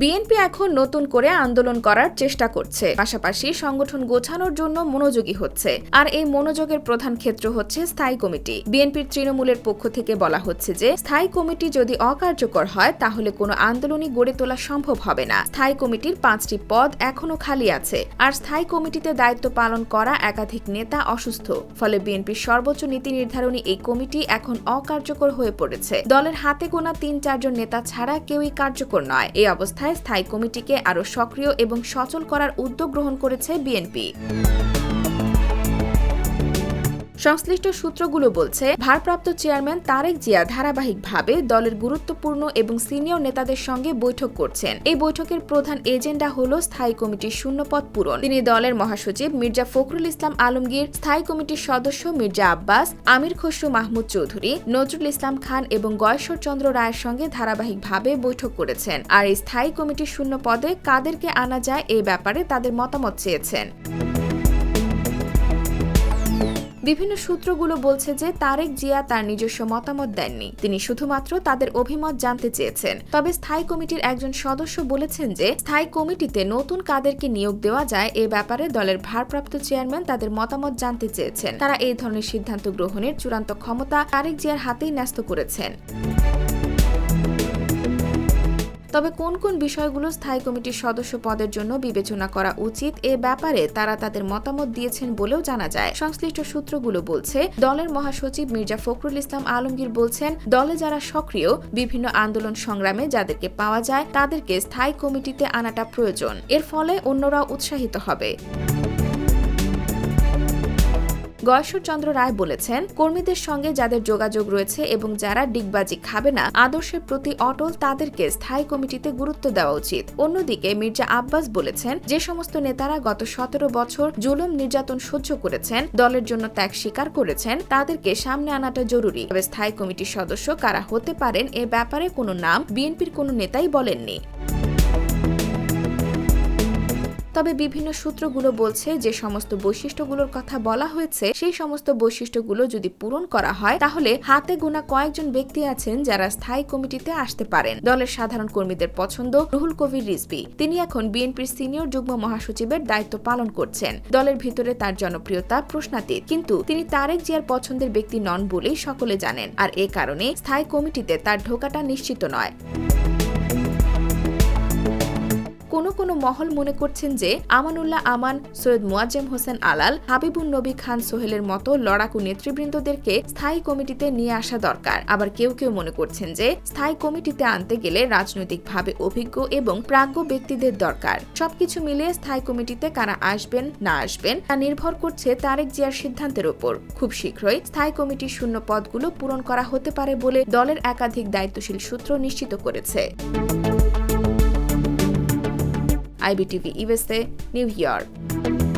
BNP এখন নতুন করে আন্দোলন করার চেষ্টা করছে। পাশাপাশি সংগঠন গোছানোর জন্য মনোযোগী হচ্ছে। আর এই মনোযোগের প্রধান ক্ষেত্র হচ্ছে স্থায়ী কমিটি। বিএনপির তৃণমূলের পক্ষ থেকে বলা হচ্ছে যে, স্থায়ী কমিটি যদি অকার্যকর হয়, তাহলে কোনো আন্দোলনই গড়ে তোলা সম্ভব হবে না। স্থায়ী কমিটির পাঁচটি পদ এখনও খালি আছে। আর স্থায়ী কমিটিতে দায়িত্ব পালন করা একাধিক নেতা অসুস্থ। ফলে বিএনপির সর্বোচ্চ নীতি নির্ধারণী এই কমিটি এখন অকার্যকর হয়ে পড়েছে। দলের হাতে গোনা তিন চারজন নেতা ছাড়া কেউই কার্যকর নয়। এই অবস্থায় স্থায়ী কমিটিকে আরও সক্রিয় এবং সচল করার উদ্যোগ গ্রহণ করেছে বিএনপি। সংশ্লিষ্ট সূত্রগুলো বলছে, ভারপ্রাপ্ত চেয়ারম্যান তারেক জিয়া ধারাবাহিকভাবে দলের গুরুত্বপূর্ণ এবং সিনিয়র নেতাদের সঙ্গে বৈঠক করছেন। এই বৈঠকের প্রধান এজেন্ডা হল স্থায়ী কমিটির শূন্যপদ পূরণ। তিনি দলের মহাসচিব মির্জা ফখরুল ইসলাম আলমগীর, স্থায়ী কমিটির সদস্য মির্জা আব্বাস, আমির খসরু মাহমুদ চৌধুরী, নজরুল ইসলাম খান এবং গয়েশ্বর চন্দ্র রায়ের সঙ্গে ধারাবাহিকভাবে বৈঠক করেছেন। আর এই স্থায়ী কমিটির শূন্য পদে কাদেরকে আনা যায় এই ব্যাপারে তাদের মতামত চেয়েছেন। বিভিন্ন সূত্রগুলো বলছে যে তারেক জিয়া তার নিজস্ব মতামত দেননি। তিনি শুধুমাত্র তাদের অভিমত জানতে চেয়েছেন। তবে স্থায়ী কমিটির একজন সদস্য বলেছেন যে স্থায়ী কমিটিতে নতুন কাদেরকে নিয়োগ দেওয়া যায় এ ব্যাপারে দলের ভারপ্রাপ্ত চেয়ারম্যান তাদের মতামত জানতে চেয়েছেন। তারা এই ধরনের সিদ্ধান্ত গ্রহণের চূড়ান্ত ক্ষমতা তারেক জিয়ার হাতেই ন্যস্ত করেছেন। তবে কোন কোন বিষয়গুলো স্থায়ী কমিটির সদস্য পদের জন্য বিবেচনা করা উচিত এ ব্যাপারে তারা তাদের মতামত দিয়েছেন বলেও জানা যায়। সংশ্লিষ্ট সূত্রগুলো বলছে, দলের মহাসচিব মির্জা ফখরুল ইসলাম আলমগীর বলছেন, দলে যারা সক্রিয়, বিভিন্ন আন্দোলন সংগ্রামে যাদেরকে পাওয়া যায় তাদেরকে স্থায়ী কমিটিতে আনাটা প্রয়োজন। এর ফলে অন্যরা উৎসাহিত হবে। গয়েশ্বরচন্দ্র রায় বলেছেন, কর্মীদের সঙ্গে যাদের যোগাযোগ রয়েছে এবং যারা ডিগবাজি খাবে না, আদর্শের প্রতি অটল তাদেরকে স্থায়ী কমিটিতে গুরুত্ব দেওয়া উচিত। অন্যদিকে মির্জা আব্বাস বলেছেন, যে সমস্ত নেতারা গত সতেরো বছর জুলুম নির্যাতন সহ্য করেছেন, দলের জন্য ত্যাগ স্বীকার করেছেন, তাদেরকে সামনে আনাটা জরুরি। তবে স্থায়ী কমিটির সদস্য কারা হতে পারেন এ ব্যাপারে কোনো নাম বিএনপির কোনো নেতাই বলেননি। তবে বিভিন্ন সূত্রগুলো বলছে যে সমস্ত বৈশিষ্ট্যগুলোর কথা বলা হয়েছে, সেই সমস্ত বৈশিষ্ট্যগুলো যদি পূরণ করা হয়, তাহলে হাতে গোনা কয়েকজন ব্যক্তি আছেন যারা স্থায়ী কমিটিতে আসতে পারেন। দলের সাধারণ কর্মীদের পছন্দ রুহুল কবির রিজবি তিনি এখন বিএনপির সিনিয়র যুগ্ম মহাসচিবের দায়িত্ব পালন করছেন। দলের ভিতরে তার জনপ্রিয়তা প্রশ্নাতীত। কিন্তু তিনি তারেক জিয়ার পছন্দের ব্যক্তি নন বলেই সকলে জানেন। আর এ কারণে স্থায়ী কমিটিতে তার ঢোকাটা নিশ্চিত নয়। কোনো কোনো মহল মনে করছেন যে আমানুল্লাহ আমান, সৈয়দ মুয়াজ্জেম হোসেন আলাল, হাবিবুন নবী খান সোহেলের মতো লড়াকু নেতৃবৃন্দদেরকে স্থায়ী কমিটিতে নিয়ে আসা দরকার। আবার কেউ কেউ মনে করছেন যে স্থায়ী কমিটিতে আনতে গেলে রাজনৈতিকভাবে অভিজ্ঞ এবং প্রাজ্ঞ ব্যক্তিদের দরকার। সবকিছু মিলিয়ে স্থায়ী কমিটিতে কারা আসবেন, না আসবেন, তা নির্ভর করছে তারেক জিয়ার সিদ্ধান্তের উপর খুব শীঘ্রই স্থায়ী কমিটির শূন্য পদগুলো পূরণ করা হতে পারে বলে দলের একাধিক দায়িত্বশীল সূত্র নিশ্চিত করেছে। IBTV USA, New York.